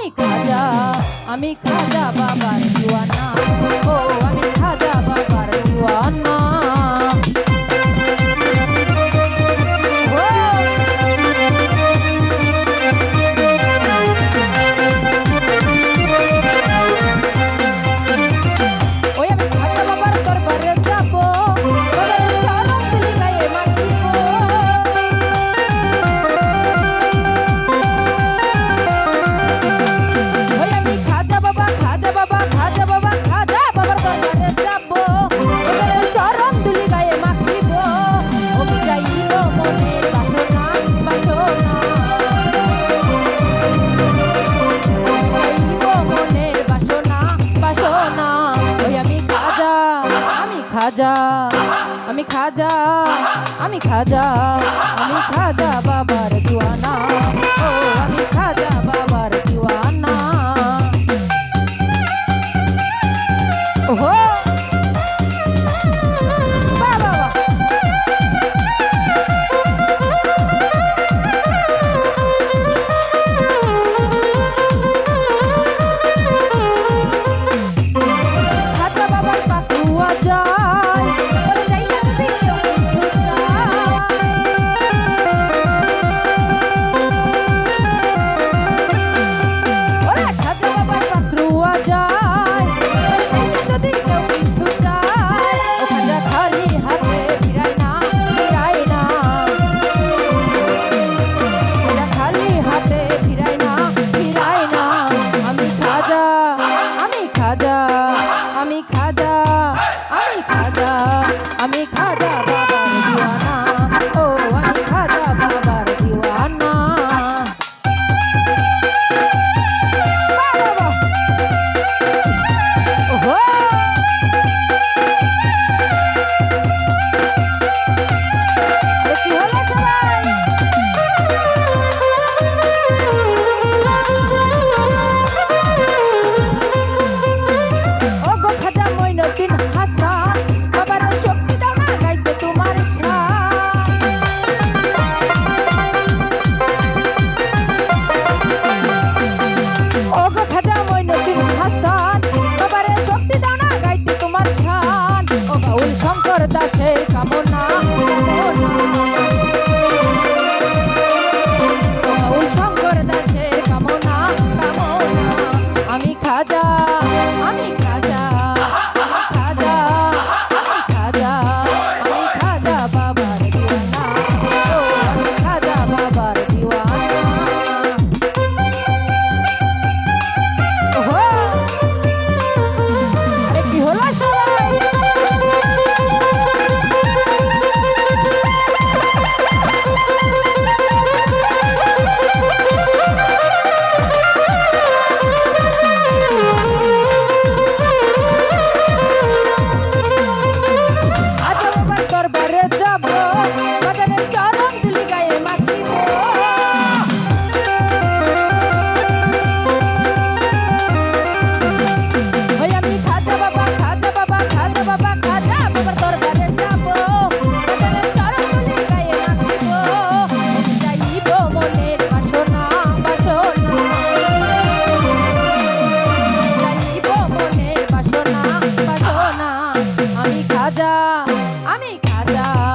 আমি খাজা আমি খাজা বাবার দিওয়ানা। ও আমি খাজা বাবার দিওয়ানা। খাজা আমি খাজা আমি খাজা আমি খাজা বাবা। সেই কামনা hablar.